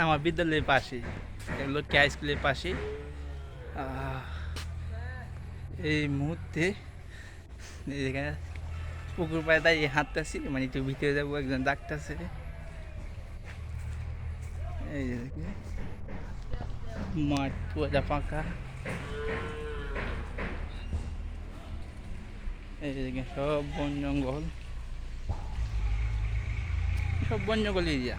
আমার বিদ্যালয়ের পাশে এগুলো কে স্কুলের পাশে এই মুহূর্তে এখানে পুকুর পাড়ে দাঁড়িয়ে হাঁটতেছি মানে একটু ভিতরে যাব, একজন ডাকতেছে এই মাঠ পুরোটা ফাঁকা। এই সব বন জঙ্গল। সব বন জঙ্গল এরিয়া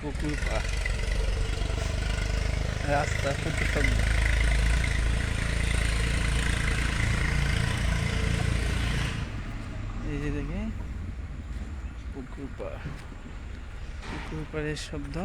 পুকুর রাস্তা প্রচুর শব্দ এই যে দেখে পুকুর পাড়। পুকুর পাড়ের শব্দ।